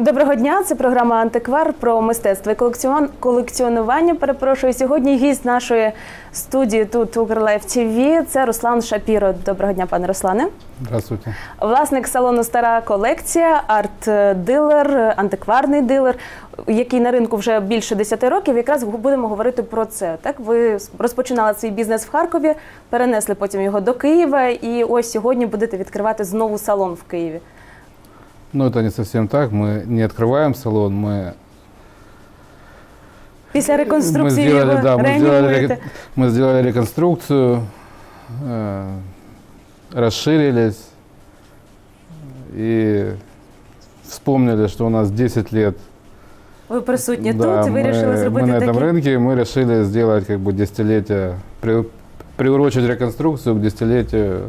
Доброго дня, це програма Антиквар про мистецтво і колекціон... колекціонування. Перепрошую, сьогодні гість нашої студії тут Укрлайф ТВ. Це Руслан Шапіро. Доброго дня, пане Руслане. Здравствуйте. Власник салону Стара колекція, арт-дилер, антикварний дилер, який на ринку вже більше 10 років. Якраз будемо говорити про це. Так, ви розпочинали свій бізнес в Харкові, перенесли потім його до Києва, і ось сьогодні будете відкривати знову салон в Києві. Ну, это не совсем так. Мы не открываем салон, мы, Після мы реконструкції сделали, його да, мы сделали, реанімуєте. ре- мы сделали реконструкцию, э, расширились и вспомнили, что у нас 10 лет. Ви присутні да, тут, вирішили мы, зробити мы на этом такі. рынке, мы решили сделать как бы десятилетие, при- приурочить реконструкцию к десятилетию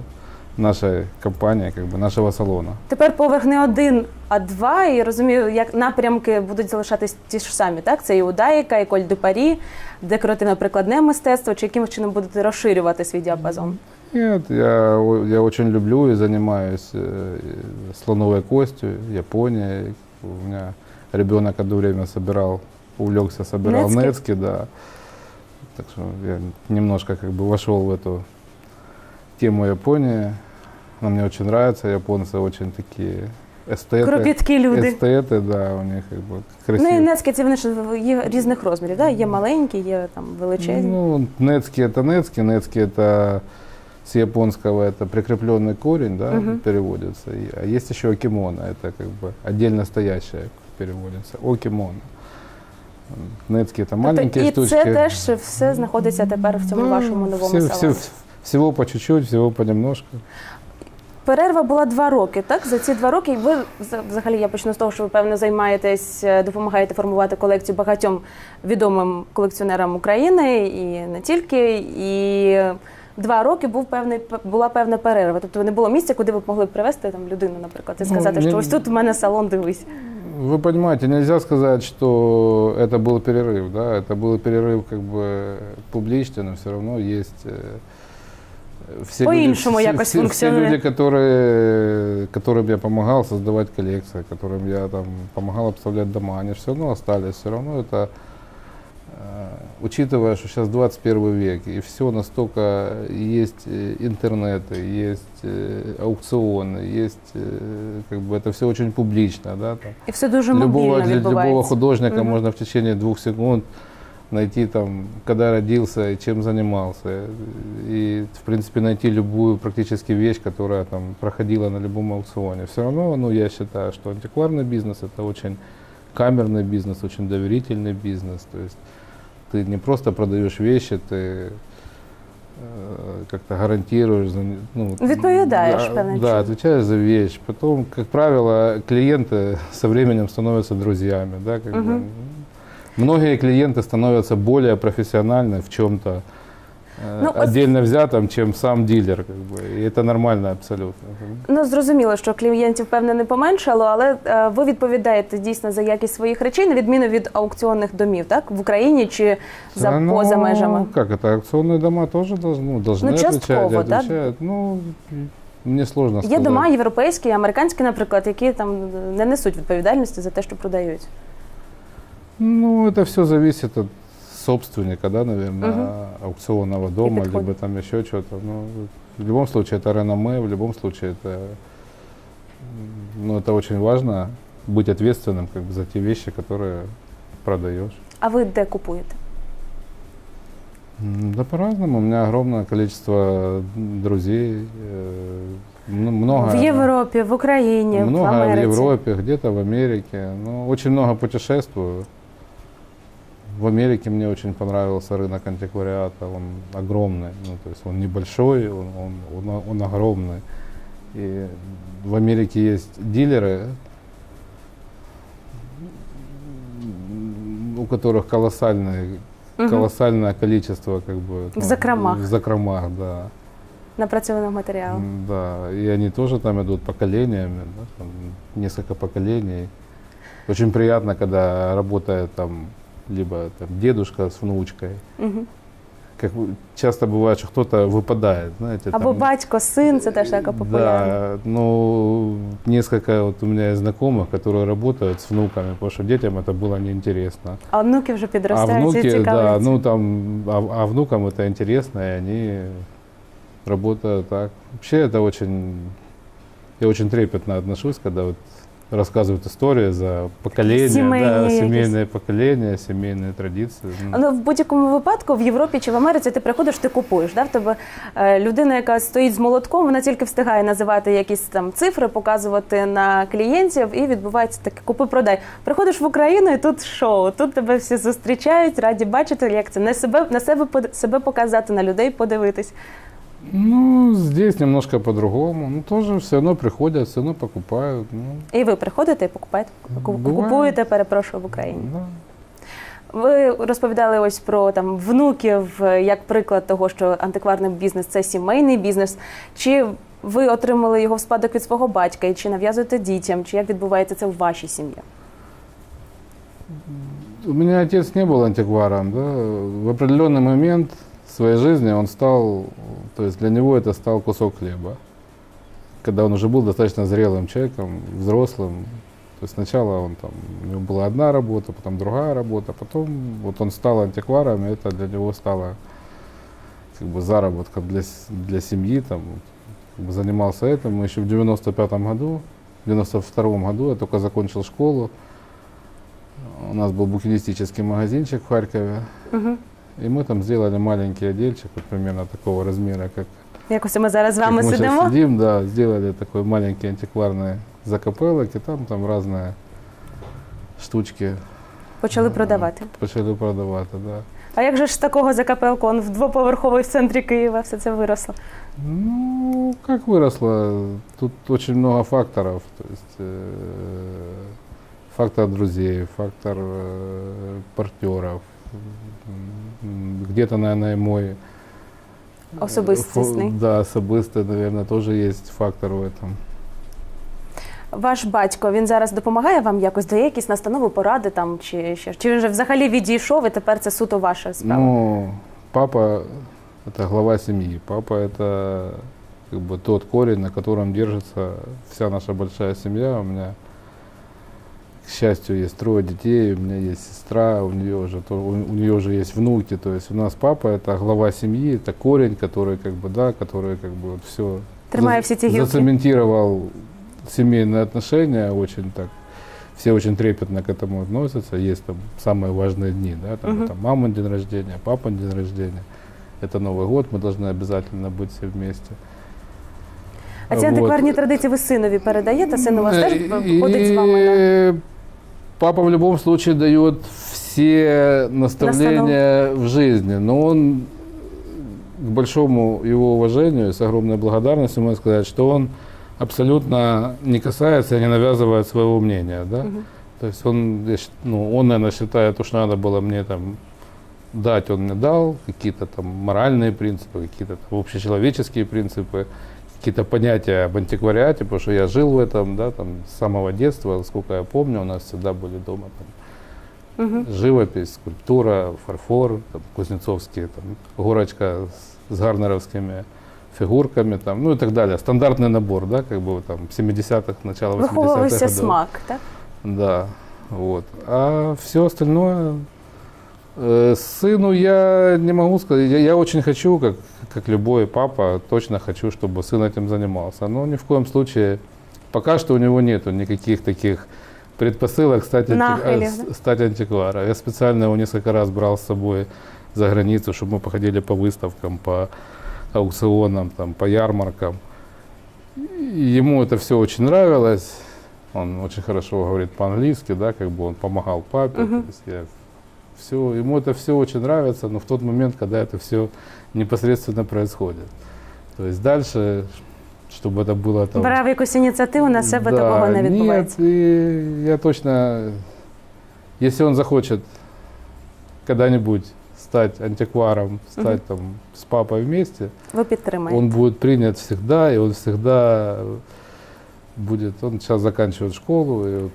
нашей компании, как бы нашего салона. Тепер поверх не один, а два. І розумію, як напрямки будуть залишатись ті ж самі. Так, це і удаїка, і коль де парі, декоративно-прикладне мистецтво. Чи яким чином будете розширювати свій діапазон? Нет, я, о- я очень люблю и занимаюсь э, слоновой костью, Япония. У меня ребенок одно время собирал, увлекся, собирал Нецки? нецки, да. Так что я немножко как бы вошел в эту тему Японии. Она мне очень нравится, японцы очень такие эстеты. Кропіткі люди. Эстеты, да, у них как бы Ну і красиво. нецькі ці вони ж є різних розмірів. Да? Є маленькі, є там величезні. Ну, нецки это нецки, нецки это с японского это прикрепленный корень, да, Мгм. переводится. И- А есть еще окимона, это как бы отдельно стоящее переводится. Окимона. Нецки это маленькие тобто, і штучки. це теж все знаходиться тепер в цьому Да, вашому новому все- салоні. все- всего по чуть-чуть, всего понемножку. Перерва була два роки. Так за ці два роки ви вза- взагалі я почну з того, що ви певно займаєтесь, е, допомагаєте формувати колекцію багатьом відомим колекціонерам України і не тільки. І два роки був певний була певна перерва. Тобто не було місця, куди ви б могли б привезти там людину, наприклад, і Ну, сказати, не- що ось тут у мене салон, дивись. Вы понимаете, нельзя сказать, что это был перерыв, да, это был перерыв как бы публичный, но все равно есть э, все По-іншому все- якось все, все функціонує. люди, которые, которым я помогал создавать коллекции, которым я там помогал обставлять дома, они все равно остались, все равно это, э, учитывая, что сейчас 21 век, и все настолько есть э, интернеты, есть э, аукционы, есть, э, как бы это все очень публично, да, там, І все дуже любого, мобільно для любого відбувається. художника Мгм. можно в течение двух секунд найти там, когда родился и чем занимался. И, в принципе, найти любую практически вещь, которая там проходила на любом аукционе. Все равно, ну, я считаю, что антикварный бизнес это очень камерный бизнес, очень доверительный бизнес. То есть ты не просто продаешь вещи, ты э, как-то гарантируешь, за не- ну, Відповідаєш да, певним да, чином. отвечаешь за вещь. Потом, как правило, клиенты со временем становятся друзьями, да, как бы. Мгм. Многие клиенты становятся более профессиональны в чем-то э, Ну, ось- отдельно взятом, чем сам дилер, как бы. И это нормально абсолютно. как бы. Ну зрозуміло, що клієнтів певне не поменшало, але е, ви відповідаєте дійсно за якість своїх речей, на відміну від аукціонних домів, так в Україні чи за Да, ну, поза межами. Как это? Аукционные дома тоже должны, ну, должны Ну, частково, отвечать, да? отвечают. Ну, мне сложно Є сказать. дома європейські, американські, наприклад, які там не несуть відповідальності за те, що продають. Ну, это все зависит от собственника, да, наверное, Мгм. аукционного дома, подходит. либо там еще что-то. Ну, в любом случае это реноме, в любом случае это, м, ну, это очень важно быть ответственным как бы, за те вещи, которые продаешь. А ви де купуєте? М, Да по-разному. У меня огромное количество друзей, э, м- много. В Європі, в Україні, Много в в Америці. Европе, где-то в Америке. Ну, очень много путешествую. В Америке мне очень понравился рынок антиквариата. Он огромный. Ну, то есть он небольшой, он, он, он, он огромный. И в Америке есть дилеры, у которых колоссальное, Мгм. колоссальное количество как бы, В закромах. В закромах, да. напрацьованого матеріалу. М, Да, и они тоже там идут поколениями, да, там несколько поколений. Очень приятно, когда работает там либо там, дедушка с внучкой, Угу. как бы часто бывает, что кто-то выпадает, знаете. Або там, батько, син, це теж така популярна. Да, ну, несколько вот у меня есть знакомых, которые работают с внуками, потому что детям это было неинтересно. А внуки вже А підростають і внуки, да, цікавляться. ну там, а, а внукам это интересно, и они работают так. Вообще это очень, я очень трепетно отношусь, когда вот рассказывают истории за поколения, Семейные да, якісь. семейные поколения, семейные традиции. Ну, Але в будь-якому випадку в Європі чи в Америці ти приходиш, ти купуєш. Да? В тебе е, людина, яка стоїть з молотком, вона тільки встигає називати якісь там цифри, показувати на клієнтів, і відбувається таке купи-продай. Приходиш в Україну, і тут шоу. Тут тебе всі зустрічають, раді бачити, як це не себе на себе под- себе показати, на людей подивитись. ну, здесь немножко по-другому. Ну, тоже все равно приходят, все равно покупают. Ну, І ви приходите і покупаєте, ку- Буває. купуєте, перепрошую в Україні. да. Ви розповідали ось про там внуків е, як приклад того, що антикварний бізнес це сімейний бізнес. Чи ви отримали його в спадок від свого батька, і чи нав'язуєте дітям, чи як відбувається це в вашій сім'ї? У меня отец не был антикваром, да. В определенный момент своей жизни он стал, то есть для него это стал кусок хлеба. Когда он уже был достаточно зрелым человеком, взрослым. То есть сначала он там, у него была одна работа, потом другая работа, потом вот он стал антикваром, и это для него стало как бы заработком для, для семьи, там, как бы занимался этим. Еще в 95 году, в 92 году я только закончил школу, у нас был букинистический магазинчик в Харькове, Угу. и мы там сделали маленький отдельчик, вот примерно такого размера, как, Якось ми зараз з как вами мы сейчас сидимо. сидим, да, сделали такой маленький антикварный закопелок, и там, там разные штучки Почали продавати. почали продавать, да. А як же ж з такого закапелку? Он в двоповерховий в центрі Києва все це виросло. Ну, как выросло? Тут очень много факторов. То есть э, фактор друзей, фактор э, партнеров. М, Где-то, наверное, мой э, Особистісний. фо- Да, особистый, наверное, тоже есть фактор в этом. Ваш батько він зараз допомагає вам якось дає якісь настанови, поради там чи ще чи він вже взагалі відійшов і тепер це суто ваша справа? Ну, папа – это глава семьи. Папа – это как бы тот корень, на котором держится вся наша большая семья. У меня, к счастью, есть трое детей, у меня есть сестра, у нее уже, то- у, у нее уже есть внуки. То есть у нас папа – это глава семьи, это корень, который как бы, да, который как бы вот все Тримає всі ці гілки. зацементировал семейные отношения очень так. Все очень трепетно к этому относятся. Есть там самые важные дни, да, там, Мгм. это мамин день рождения, папин день рождения. Это Новый год, мы должны обязательно быть все вместе. А ці Вот. антикварні традиції ви синові передаєте? Син у вас теж И- ходить з вами на и Папа в любом случае дает все наставления в жизни, но он к большому его уважению и с огромной благодарностью можно сказать, что он абсолютно не касается и не навязывает своего мнения, да. Мгм. То есть он, ну, он, наверное, считает, то, что надо было мне там дать, он мне дал, какие-то там моральные принципы, какие-то там общечеловеческие принципы, какие-то понятия об антиквариате, потому что я жил в этом, да, там, с самого детства, сколько я помню, у нас всегда были дома там, Мгм. живопись, скульптура, фарфор, там, кузнецовские, там, горочка с, с гарнеровскими фигурками, там, ну и так далее. Стандартный набор, да, как бы там 70-х, начало 80-х Виховувався годов. смак, так? Да, вот. А все остальное сыну я не могу сказать. Я, я очень хочу, как, как любой папа, точно хочу, чтобы сын этим занимался. Но ни в коем случае, пока что у него нету никаких таких предпосылок стать, анти- э, стать антикваром. Я специально его несколько раз брал с собой за границу, чтобы мы походили по выставкам, по аукционам, там, по ярмаркам. И ему это все очень нравилось. Он очень хорошо говорит по-английски, да, как бы он помогал папе. Мгм. то есть я все, ему это все очень нравится, но в тот момент, когда это все непосредственно происходит. То есть дальше, чтобы это было там... Брав якусь ініціативу на себе Да, такого не Нет, відбувається. и я точно, если он захочет когда-нибудь стать антикваром, стать Мгм. там с папой вместе, Ви підтримаєте. он будет принят всегда, и он всегда будет, он сейчас заканчивает школу, и вот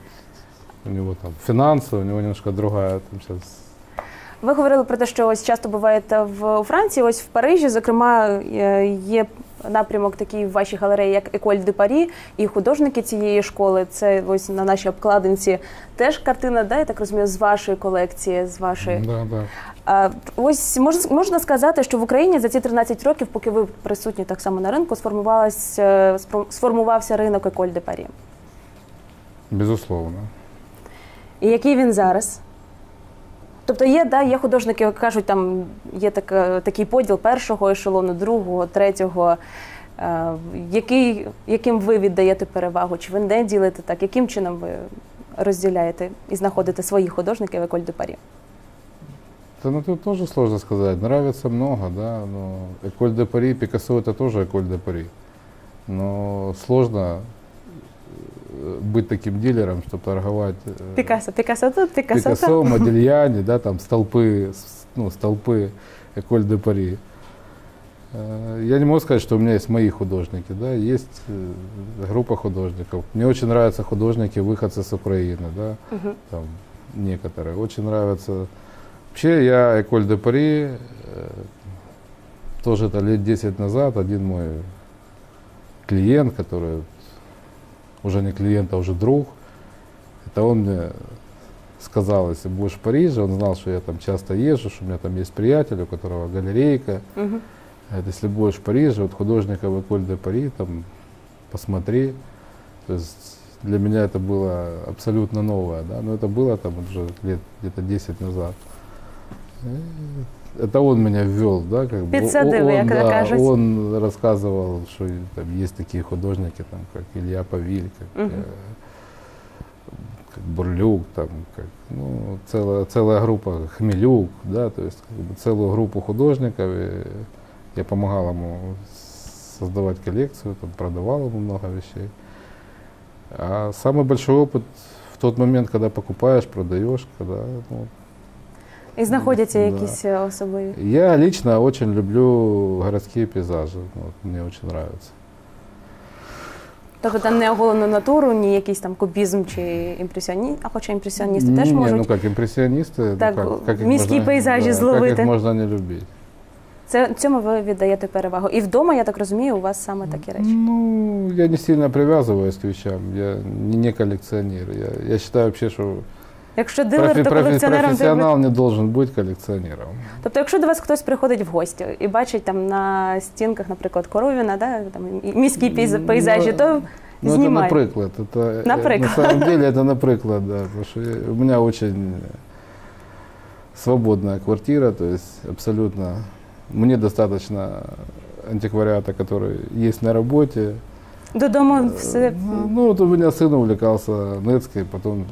у него там финансы, у него немножко другая там сейчас ви говорили про те, що ось часто буваєте в у Франції. Ось в Парижі, зокрема, е, є напрямок такий в вашій галереї, як Еколь де Парі, і художники цієї школи. Це ось на нашій обкладинці теж картина, да, я так розумію, з вашої колекції, з вашої. Да, да. А, ось можна, можна сказати, що в Україні за ці 13 років, поки ви присутні так само на ринку, е, сформувався ринок Еколь де Парі. Безусловно. І який він зараз? Тобто є, да, є художники, які кажуть, там є така, такий поділ першого ешелону, другого, третього. Е, який, яким ви віддаєте перевагу? Чи ви не ділите так? Яким чином ви розділяєте і знаходите своїх художників в Еколь де Парі? Да, ну тут тоже сложно сказать. Нравится много, да. Но Эколь де Пари, Пикассо это тоже Эколь де Пари. Но сложно э, быть таким дилером, чтобы торговать э, Пікасо, Пікасо тут, Пікасо, Пикассо, там. Модельяне, да, там столпы, с- ну, столпы Эколь де Пари. Э, Я не могу сказать, что у меня есть мои художники, да, есть э, группа художников. Мне очень нравятся художники, выходцы с Украины, да, Мгм. там некоторые. Очень нравятся. Вообще я Эколь де Пари, э, тоже это лет 10 назад, один мой клиент, который уже не клиент, а уже друг, это он мне сказал, если будешь в Париже, он знал, что я там часто езжу, что у меня там есть приятель, у которого галерейка. Мгм. Говорит, если будешь в Париже, вот художника в Эколь де Пари, там, посмотри. То есть для меня это было абсолютно новое, да, но это было там уже лет где-то 10 назад. И Это он меня ввел, да, как бы. Підсадив, Он- як да, кажуть. Он рассказывал, что там есть такие художники, там, как Илья Павиль, как, Мгм. э, как Бурлюк, там, как, ну, целая, целая группа, Хмелюк, да, то есть как бы, целую группу художников. И я помогал ему создавать коллекцию, там, продавал ему много вещей. А самый большой опыт в тот момент, когда покупаешь, продаешь, когда, ну, і знаходяться Да. якісь е, особливі. я лично очень люблю городские пейзажи, ну, вот мне очень нравится. Тобто там не оголену натуру, ні якийсь там кубізм чи імпресіонізм, а хоча імпресіоністи теж Не, можуть. ну как импрессионисты, Так, ну, как, как міські можно- пейзажі да, Как зловити. их можно не любить? Це цьому ви віддаєте перевагу. І вдома, я так розумію, у вас саме такі речі. Ну, я не сильно привязываюсь к вещам, я не, не коллекционер. Я, я считаю вообще, что Якщо дилер, профи- то профи- колекціонером треба. профессионал не должен быть коллекционером. Тобто, якщо до вас хтось приходить в гості і бачить там на стінках, наприклад, коровіна, да, там і- міські пейз- Ну, пейзажі, то Ну, это знімай. наприклад. Это, э, Наприклад. На самом деле это наприклад, да. Потому что я- у меня очень свободная квартира, то есть абсолютно мне достаточно антиквариата, который есть на работе. Додому все. Ну, ну, вот у меня сын увлекался Нецкой, потом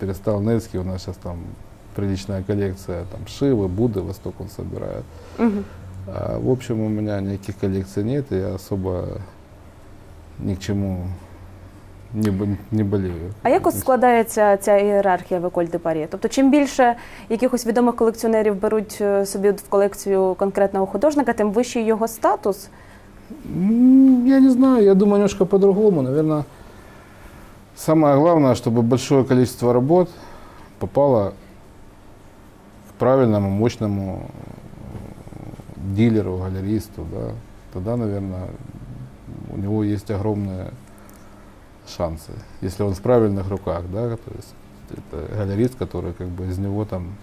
перестал Нецкий, у нас сейчас там приличная коллекция, там Шивы, Будды, Восток он собирает. Мгм. А, в общем, у меня никаких коллекций нет, и я особо ни к чему не, не болею. А як от складається ця ієрархія в Еколь де Парі? Тобто, чим більше якихось відомих колекціонерів беруть е, собі в колекцію конкретного художника, тим вищий його статус. Я не знаю, я думаю немножко по-другому. Наверное, самое главное, чтобы большое количество работ попало к правильному, мощному дилеру, галеристу. Да. Тогда, наверное, у него есть огромные шансы. Если он в правильных руках, да, то есть это галерист, который как бы из него там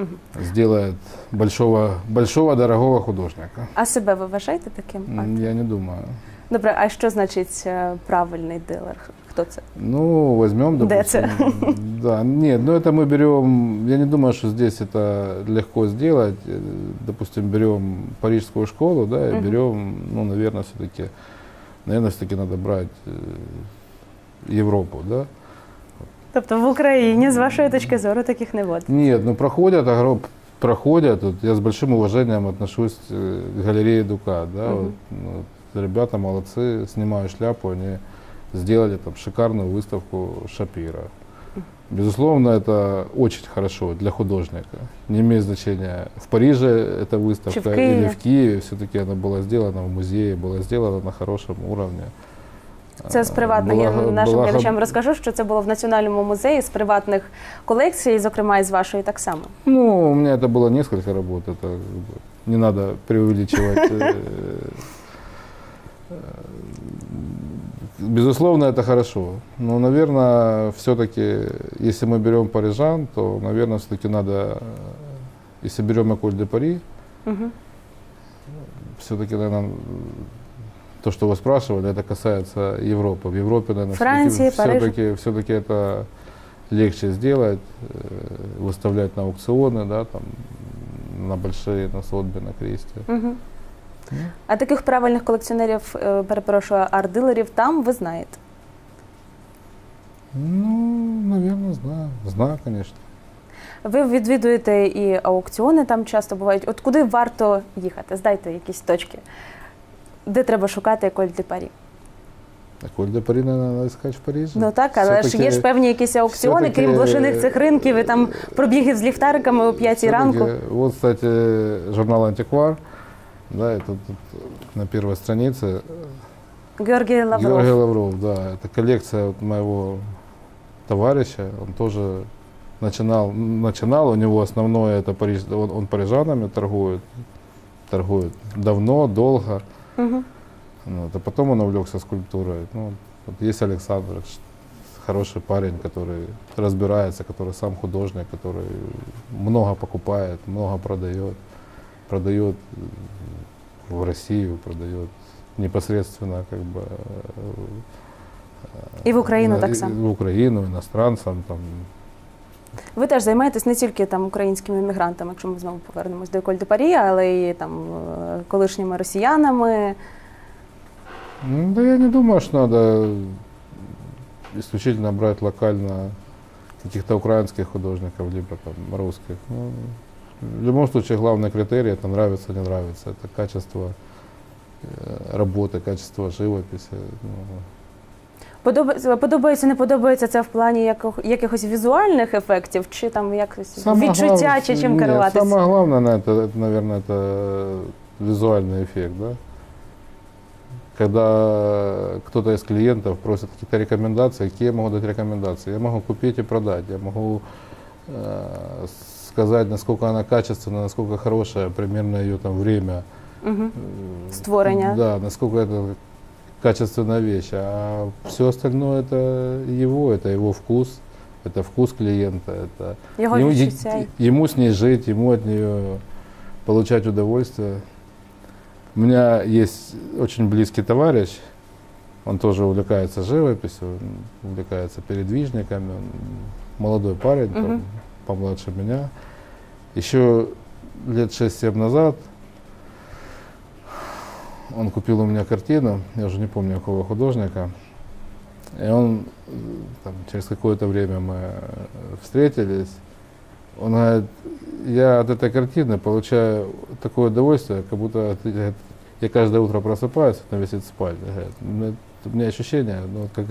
Мгм. сделает большого, большого дорогого художника. А себе ви вважаєте таким? М, Я не думаю. Добре, а що значить е, правильний дилер? Хто це? Ну, возьмем, Да, допустим. Да, нет, ну это мы берем, я не думаю, что здесь это легко сделать. Э, Допустим, берем парижскую школу, да, и Мгм. берем, ну, наверное, все-таки, наверное, все-таки надо брать э, Европу, да. Тобто в Україні, з вашої точки зору, таких не буде. Нет, ну проходят, огром- проходят. Вот я с большим уважением отношусь э, к галерее Дука. Да, Мгм. вот, ну, ребята молодцы, снимаю шляпу, они сделали там шикарную выставку Шапира. Безусловно, это очень хорошо для художника. Не имеет значения, в Париже эта выставка Киеве. или в Киеве, все-таки она была сделана в музее, была сделана на хорошем уровне. Це з приватних Була- я нашим була- глядачам розкажу, що це було в національному музеї з приватних колекцій, зокрема і з вашої так само. Ну, у меня это было несколько работ, это как бы не надо преувеличивать. э, э, Безусловно, это хорошо. Но, наверное, все-таки, если мы берем парижан, то, наверное, все-таки надо, э, если берем Эколь де Пари, Угу. все-таки, наверное, то, что вы спрашивали, это касается Европы. В Европе, наверное, Франции, Париж. все-таки, все-таки это легче сделать, э, выставлять на аукционы, да, там, на большие, на Сотбе, на Кресте. Угу. Ну. А таких правильних колекціонерів, е, перепрошую, арт-дилерів там ви знаєте. Ну, наверное, знаю. Знаю, конечно. Ви відвідуєте і аукціони там часто бувають. От куди варто їхати? Здайте якісь точки, де треба шукати Еколь де Парі. Эколь де Пари, наверное, надо искать в Париже. Ну так, але ж Всё-таки- є ж певні якісь аукціони, все-таки, крім блошиних цих ринків і там пробігів з ліхтариками о п'ятій всё-таки- ранку. Вот, кстати, журнал «Антиквар», да, это тут на первой странице Георгій Лавров. Георгий Лавров, да. Это коллекция вот моего товарища. Он тоже начинал, начинал у него основное это Париж, он, он парижанами торгует, торгует давно, долго. Угу. Вот, а потом он увлекся скульптурой. Ну, вот есть Александр, ш- хороший парень, который разбирается, который сам художник, который много покупает, много продает, продает в Россию, продает непосредственно как бы э, І в Україну на- так и- само. В Украину, иностранцам там. Ви теж займаєтесь не тільки там українськими іммігрантами, якщо ми знову повернемось до Еколь де Парі, але й там е, колишніми росіянами. Ну, да я не думаю, что надо исключительно брать локально каких-то украинских художников, либо там русских. Ну, в любом случае, главный критерий это нравится, не нравится. Это качество э, работы, качество живописи. Ну, Подобається, подобається, не подобається це в плані яких- якихось візуальних ефектів, чи там якось самое відчуття, главное- чи чим нет, керуватися? Самое главное, на это, это, наверное, это визуальный эффект, да. Когда кто-то из клиентов просит какие-то рекомендации, какие я могу дать рекомендации? Я могу купить и продать, я могу э, сказать, насколько она качественная, насколько хорошая, примерно ее там время. Угу. э, Створения. Да, насколько это качественная вещь. А все остальное это его, это его вкус, это вкус клиента, это Його ему, е- ему с ней жить, ему от нее получать удовольствие. У меня есть очень близкий товарищ, он тоже увлекается живописью, увлекается передвижниками, он молодой парень, там, Мгм. помладше меня. Еще лет 6-7 назад он купил у меня картину, я уже не помню какого художника, и он там, через какое-то время мы э, встретились. Он говорит, я от этой картины получаю такое удовольствие, как будто говорит, я каждое утро просыпаюсь, она висит в спальне. Говорит, у меня- ощущение, ну, как,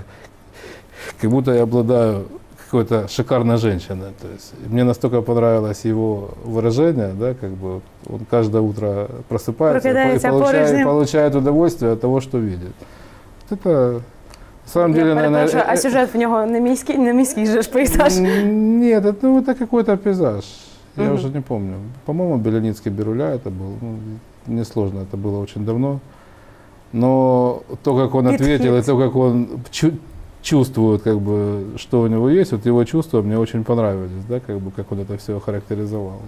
как будто я обладаю какой-то шикарной женщиной. То есть мне настолько понравилось его выражение, да, как бы вот он каждое утро просыпается и Прокидается поруч с получает, ним. получает удовольствие от того, что видит. Вот это на самом Я деле, перепрошую, наверное, а сюжет в нього не міський, не міський же ж пейзаж. М, Нет, это, ну, это какой-то пейзаж. Я Мгм. уже не помню. По-моему, Беляницкий Беруля это был. Ну, несложно, это было очень давно. Но то, как он Подход. ответил, и то, как он чу- чувствует, как бы, что у него есть, вот его чувства мне очень понравились, да, как бы, как он это все характеризовал.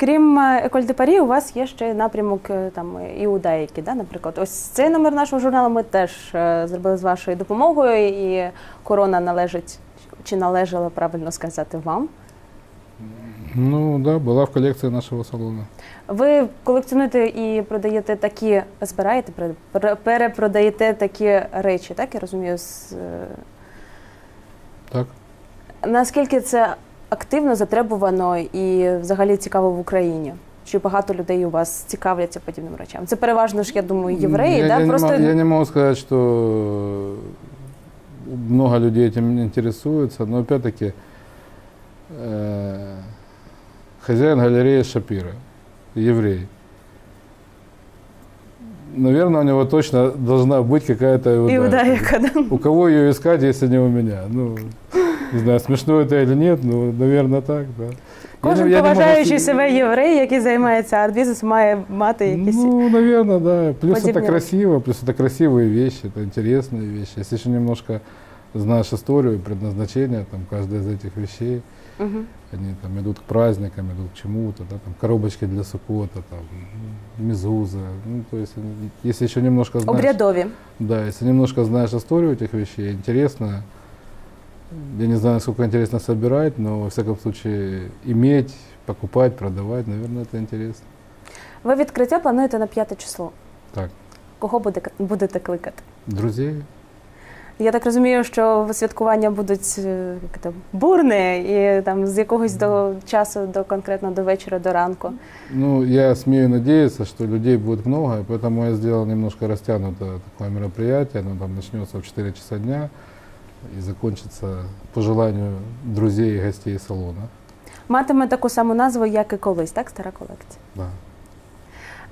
Крім е, Еколь де Парі, у вас є ще напрямок е, там іудаїки, да, наприклад. Ось цей номер нашого журналу ми теж е, зробили з вашою допомогою, і корона належить чи належала правильно сказати вам. Ну, да, была в коллекции нашего салона. Ви колекціонуєте і продаєте такі, збираєте, пере- пере- перепродаєте такі речі, так я розумію. з, е, Так. Наскільки це активно затребувано і взагалі цікаво в Україні? Чи багато людей у вас цікавляться подібним речам? Це переважно ж, я думаю, євреї, я, да? я, Просто не могу, я не могу сказать, что много людей этим интересуются, но опять-таки э, хозяин галереи Шапира, еврей. Наверное, у него точно должна быть какая-то І Иуда. удаєка, да? У кого ее искать, если не у меня? Ну, не знаю, смешно это или нет, но, наверное, так, да. Я Кожен не- я не могу поважаючий с- себе єврей, який займається арт-бізнесом, має мати якісь. Ну, наверное, да. Плюс это подібні красиво, плюс это красивые вещи, это интересные вещи. Если еще немножко знаешь историю, предназначение там, каждой из этих вещей, Мгм. они там идут к праздникам, идут к чему-то, да, там коробочки для сукота, там, мезуза. Ну, то есть, э, если еще немножко знаешь... Обрядові. Да, если немножко знаешь историю этих вещей, интересно, я не знаю, насколько интересно собирать, но, во всяком случае, иметь, покупать, продавать, наверное, это интересно. Ви відкриття плануєте на п'яте число. Так, Кого буде, будете кликати? друзей, Я так розумію, що святкування будуть е, як це, бурні і там з якогось до часу до конкретно до вечора, до ранку. Ну, я смею надеяться, что людей будет много, поэтому я сделал немножко растянутое такое мероприятие. Оно там начнется в 4 часа дня и закончится по желанию друзей и гостей салона. Матиме таку саму назву, як і колись, так? Стара колекція. Да.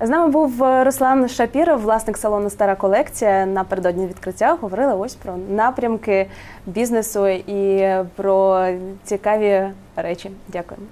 З нами був е, Руслан Шапіров, власник салону Стара колекція. Напередодні відкриття говорили ось про напрямки бізнесу і про цікаві речі. Дякуємо.